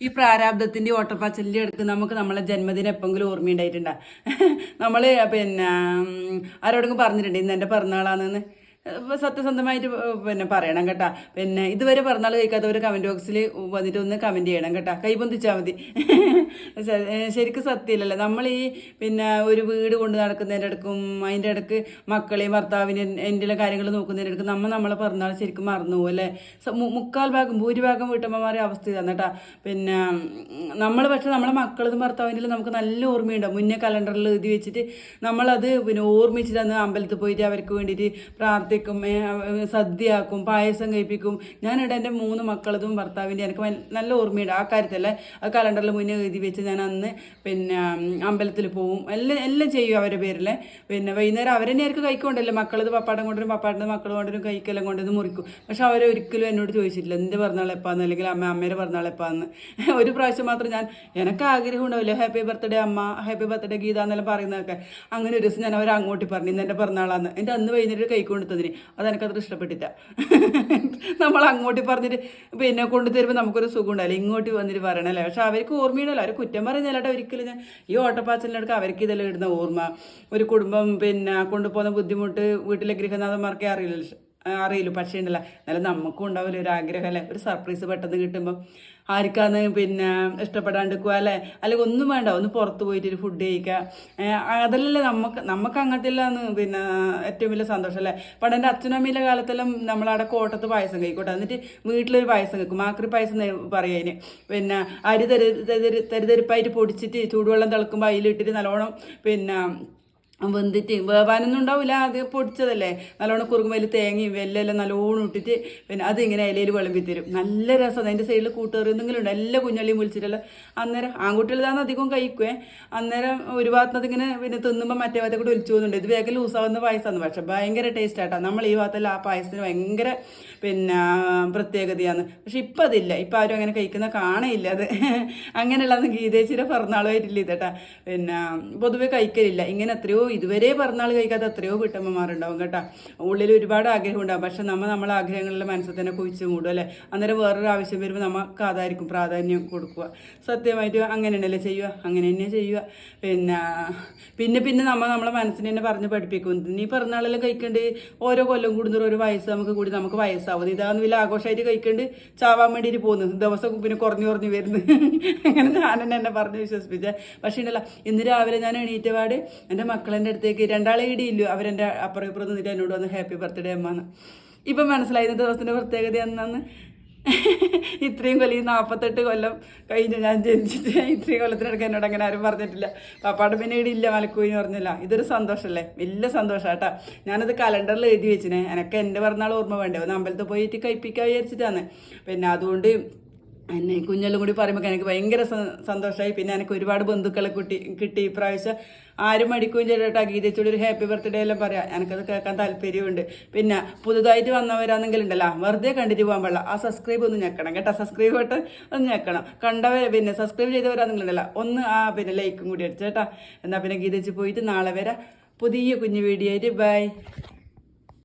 ഈ പ്രാരാബ്ദത്തിന്റെ ഓട്ടപ്പാച്ചലിന്റെ അടുത്ത് നമുക്ക് നമ്മളെ ജന്മദിനം എപ്പെങ്കിലും ഓർമ്മയുണ്ടായിട്ടുണ്ടാ? നമ്മൾ പിന്നെ ആരോടെങ്കിലും പറഞ്ഞിട്ടുണ്ട് ഇന്ന് എന്റെ പിറന്നാളാണെന്ന്? സത്യസന്ധമായിട്ട് പിന്നെ പറയണം കേട്ടാ. പിന്നെ ഇതുവരെ പിറന്നാൾ കഴിക്കാത്തവർ കമന്റ് ബോക്സിൽ വന്നിട്ട് ഒന്ന് കമന്റ് ചെയ്യണം കേട്ടാ. കൈബന്ധിച്ചാൽ മതി. ശ- ഏ, ശരിക്കും സത്യമില്ലല്ലോ നമ്മൾ ഈ പിന്നെ ഒരു വീട് കൊണ്ട് നടക്കുന്നതിന്റെ ഇടക്കും അതിന്റെ ഇടയ്ക്ക് മക്കളെയും ഭർത്താവിനെയും എന്റെ കാര്യങ്ങൾ നോക്കുന്നതിന്റെ ഇടയ്ക്ക് നമ്മൾ നമ്മളെ പിറന്നാൾ ശരിക്കും മറന്നു പോകും അല്ലേ? മുക്കാൽ ഭാഗം ഭൂരിഭാഗം വീട്ടമ്മമാരെ അവസ്ഥ ഇതാണ് കേട്ടാ. പിന്നെ നമ്മൾ പക്ഷെ നമ്മളെ മക്കളതും ഭർത്താവിന്റെ നമുക്ക് നല്ല ഓർമ്മയുണ്ടാവും. മുന്നേ കലണ്ടറിൽ എഴുതി വെച്ചിട്ട് നമ്മളത് പിന്നെ ഓർമ്മിച്ചിട്ട് അന്ന് അമ്പലത്തിൽ പോയിട്ട് അവർക്ക് വേണ്ടിയിട്ട് പ്രാർത്ഥിക്കും. ഏ, സദ്യ ആക്കും പായസം കഴിപ്പിക്കും. ഞാനിവിടെ എന്റെ മൂന്ന് മക്കളതും ഭർത്താവിന്റെ എനിക്ക് നല്ല ഓർമ്മയുണ്ട്. ആ കാര്യത്തിലല്ലേ ആ കലണ്ടറിൽ മുന്നേ എഴുതി വെച്ച് ഞാൻ അന്ന് പിന്നെ അമ്പലത്തിൽ പോവും. എല്ലാം എല്ലാം ചെയ്യും അവരുടെ പേരിൽ. പിന്നെ വൈകുന്നേരം അവരെന്നെ ആയിരിക്കും കഴിക്കൊണ്ടല്ലോ? മക്കളത് പപ്പാടം കൊണ്ടുവരും പപ്പാടിന്റെ മക്കൾ കൊണ്ടുവരും കഴിക്കെല്ലാം കൊണ്ടുവന്ന് മുറിക്കും. പക്ഷെ അവരെ ഒരിക്കലും എന്നോട് ചോദിച്ചിട്ടില്ല എന്റെ പിറന്നാൾ എപ്പാന്ന്? അല്ലെങ്കിൽ അമ്മ അമ്മയുടെ പിറന്നാൾ എപ്പാന്ന്? ഒരു പ്രാവശ്യം മാത്രം ഞാൻ എനിക്ക് ആഗ്രഹം ഉണ്ടാവില്ല ഹാപ്പി ബർത്ത്ഡേ അമ്മ ഹാപ്പി ബർത്ത്ഡേ ഗീത എന്നെല്ലാം പറയുന്നതൊക്കെ. അങ്ങനെ ഒരു ദിവസം ഞാൻ അവർ അങ്ങോട്ട് പറഞ്ഞു ഇന്ന് എന്റെ പിറന്നാളാന്ന്. എന്റെ അന്ന് വൈകുന്നേരം കൈ കൊണ്ടുത്തതിന് അതെനിക്കത്ര ഇഷ്ടപ്പെട്ടില്ല. നമ്മൾ അങ്ങോട്ട് പറഞ്ഞിട്ട് പിന്നെ കൊണ്ടു തരുമ്പോൾ നമുക്കൊരു സുഖം ഉണ്ടാവില്ല ഇങ്ങോട്ട് വന്നിട്ട് പറയണല്ലേ. പക്ഷെ അവർക്ക് ഓർമ്മയിടല്ലോ അവർ കുറ്റം പറയുന്നില്ലാട്ടോ ഒരിക്കലും ഞാൻ ഈ ഓട്ടപ്പാച്ചലിനടുക്ക് അവർക്ക് ഇതെല്ലാം ഇടുന്ന ഓർമ്മ. ഒരു കുടുംബം പിന്നെ കൊണ്ടുപോകുന്ന ബുദ്ധിമുട്ട് വീട്ടിലെ ഗൃഹനാഥന്മാർക്കേ അറിയില്ല അറിയില്ല. പക്ഷേ ഉണ്ടല്ല എന്നാലും നമുക്കും ഉണ്ടാവില്ല ഒരു ആഗ്രഹം അല്ലേ? ഒരു സർപ്രൈസ് പെട്ടെന്ന് കിട്ടുമ്പോൾ ആർക്കാന്ന് പിന്നെ ഇഷ്ടപ്പെടാണ്ടിരിക്കുക അല്ലേ? അല്ലെങ്കിൽ ഒന്നും വേണ്ട ഒന്ന് പുറത്ത് പോയിട്ട് ഒരു ഫുഡ് കഴിക്കുക. അതല്ലേ നമുക്ക് നമുക്ക് അങ്ങനത്തെല്ലാന്ന് പിന്നെ ഏറ്റവും വലിയ സന്തോഷം അല്ലേ? പണ്ട് എന്റെ അച്ഛനും അമ്മയിലെ കാലത്തെല്ലാം നമ്മളവിടെ കോട്ടത്ത് പായസം കഴിക്കോട്ടെ. എന്നിട്ട് വീട്ടിലൊരു പായസം കഴിക്കും. മാക്രി പായസം പറയുക പിന്നെ അരി തരി തരി തരിതരിപ്പായിട്ട് പൊടിച്ചിട്ട് ചൂടുവെള്ളം തിളക്കുമ്പോൾ അതിലിട്ടിട്ട് നല്ലോണം പിന്നെ വെന്തിട്ട് വേവാനൊന്നും ഉണ്ടാവില്ല അത് പൊടിച്ചതല്ലേ? നല്ലോണം കുറുകുമയിൽ തേങ്ങയും വെല്ലെല്ലാം നല്ലോണം ഇട്ടിട്ട് പിന്നെ അതിങ്ങനെ ഇലയിൽ വിളമ്പി തരും. നല്ല രസം. അതിന്റെ സൈഡിൽ കൂട്ടുകറി എന്തെങ്കിലും ഉണ്ട്? എല്ലാ കുഞ്ഞുള്ളിയും വിളിച്ചിട്ടുള്ള അന്നേരം ആൺകുട്ടികളാണ് അധികം കഴിക്കുവേ. അന്നേരം ഒരു ഭാഗത്ത് ഇങ്ങനെ പിന്നെ തിന്നുമ്പോൾ മറ്റേ ഭാഗത്തെ കൂടെ ഒലിച്ചു പോകുന്നുണ്ട്. ഇത് വേഗം ലൂസാവുന്ന പായസമാണ് പക്ഷേ ഭയങ്കര ടേസ്റ്റ് ആട്ടോ. നമ്മൾ ഈ ഭാഗത്തെല്ലാം ആ പായസത്തിന് ഭയങ്കര പിന്നെ പ്രത്യേകതയാണ്. പക്ഷെ ഇപ്പം അതില്ല. ഇപ്പം ആരും അങ്ങനെ കഴിക്കുന്ന കാണയില്ല അത്. അങ്ങനെയുള്ളതെന്ന് ഗീതേച്ചിയുടെ പിറന്നാളുമായിട്ടില്ല ഇതേട്ടാ പിന്നെ പൊതുവെ കഴിക്കലില്ല. ഇങ്ങനെ എത്രയോ ഇതുവരെ പിറന്നാൾ കഴിക്കാത്ത എത്രയോ വീട്ടമ്മമാരുണ്ടാവും കേട്ടോ. ഉള്ളിൽ ഒരുപാട് ആഗ്രഹം ഉണ്ടാവും പക്ഷെ നമ്മൾ നമ്മളെ ആഗ്രഹങ്ങളിൽ മനസ്സിൽ തന്നെ കുഴിച്ചു മൂടും അല്ലേ? അന്നേരം വേറൊരു ആവശ്യം വരുമ്പോൾ നമുക്ക് അതായിരിക്കും പ്രാധാന്യം കൊടുക്കുക. സത്യമായിട്ട് അങ്ങനെ തന്നെയല്ലേ ചെയ്യുക? അങ്ങനെ തന്നെ ചെയ്യുക. പിന്നെ പിന്നെ പിന്നെ നമ്മൾ നമ്മളെ മനസ്സിനെ തന്നെ പറഞ്ഞ് പഠിപ്പിക്കും. നീ പിറന്നാളെല്ലാം കഴിക്കേണ്ടത് ഓരോ കൊല്ലം കൂടുന്നൊരു ഒരു വയസ്സ് നമുക്ക് കൂടി നമുക്ക് വയസ്സാവും. ഇതാന്ന് വലിയ ആഘോഷമായിട്ട് കഴിക്കേണ്ട ചാവാൻ വേണ്ടിയിട്ട് പോകുന്നു. ദിവസം പിന്നെ കുറഞ്ഞു കുറഞ്ഞു വരുന്നു. അങ്ങനെ ഞാൻ തന്നെ എന്നെ പറഞ്ഞ് വിശ്വസിപ്പിച്ചേ. പക്ഷേ ഉണ്ടല്ല ഇന്ന് രാവിലെ ഞാൻ എണീറ്റപാട് എന്റെ മക്കളെന്റെ അടുത്തേക്ക് രണ്ടാളെ ഇടിയില്ലോ. അവരെന്റെ അപ്പുറം ഇപ്പുറം നിന്നിട്ട് എന്നോട് വന്ന് ഹാപ്പി ബർത്ത്ഡേ അമ്മാന്ന്. ഇപ്പം മനസ്സിലായി ഇന്നത്തെ ദിവസത്തിന്റെ പ്രത്യേകത എന്നാന്ന് ഇത്രയും കൊല്ലം ഈ നാൽപ്പത്തെട്ട് കൊല്ലം കഴിഞ്ഞ് ഞാൻ ജനിച്ചിട്ട് ഇത്രയും കൊല്ലത്തിനിടയ്ക്ക് എന്നോട് അങ്ങനെ ആരും പറഞ്ഞിട്ടില്ല. പാപ്പാട് പിന്നെ ഇവിടെ ഇല്ല പറഞ്ഞില്ല. ഇതൊരു സന്തോഷമല്ലേ വലിയ സന്തോഷം കേട്ടാ ഞാനത് കലണ്ടറിൽ എഴുതി വെച്ചിനെ. എനിക്ക് എന്റെ പിറന്നാൾ ഓർമ്മ വേണ്ടേ? ഒന്ന് അമ്പലത്തിൽ പോയിട്ട് കഴിപ്പിക്കാൻ വിചാരിച്ചിട്ടാണ് പിന്നെ അതുകൊണ്ട് എന്നെ കുഞ്ഞെല്ലാം കൂടി പറയുമ്പോൾ എനിക്ക് ഭയങ്കര സന്തോഷമായി പിന്നെ എനിക്ക് ഒരുപാട് ബന്ധുക്കളെ കുട്ടി കിട്ടി. ഇപ്രാവശ്യം ആരും മടിക്കുകയും ചെയ്തിട്ടാ ഗീതച്ചോട് ഒരു ഹാപ്പി ബർത്ത്ഡേ എല്ലാം പറയാം. എനിക്കത് കേൾക്കാൻ താല്പര്യമുണ്ട് പിന്നെ പുതുതായിട്ട് വന്നവരാണെങ്കിൽ ഉണ്ടല്ലോ. വെറുതെ കണ്ടിട്ട് പോകാൻ പാടില്ല. ആ സബ്സ്ക്രൈബ് ഒന്ന് ഞെക്കണം കേട്ടോ. സബ്സ്ക്രൈബ് ബട്ടൺ ഒന്ന് ഞെക്കണം. കണ്ടവർ പിന്നെ സബ്സ്ക്രൈബ് ചെയ്തവരാണെങ്കിൽ ഉണ്ടല്ലോ. ഒന്ന് ആ പിന്നെ ലൈക്കും കൂടി അടിച്ചേട്ടാ. എന്നാൽ പിന്നെ ഗീതച്ച് പോയിട്ട് നാളെ വരെ. പുതിയ കുഞ്ഞു വീഡിയോ ആയിട്ട്. ബൈ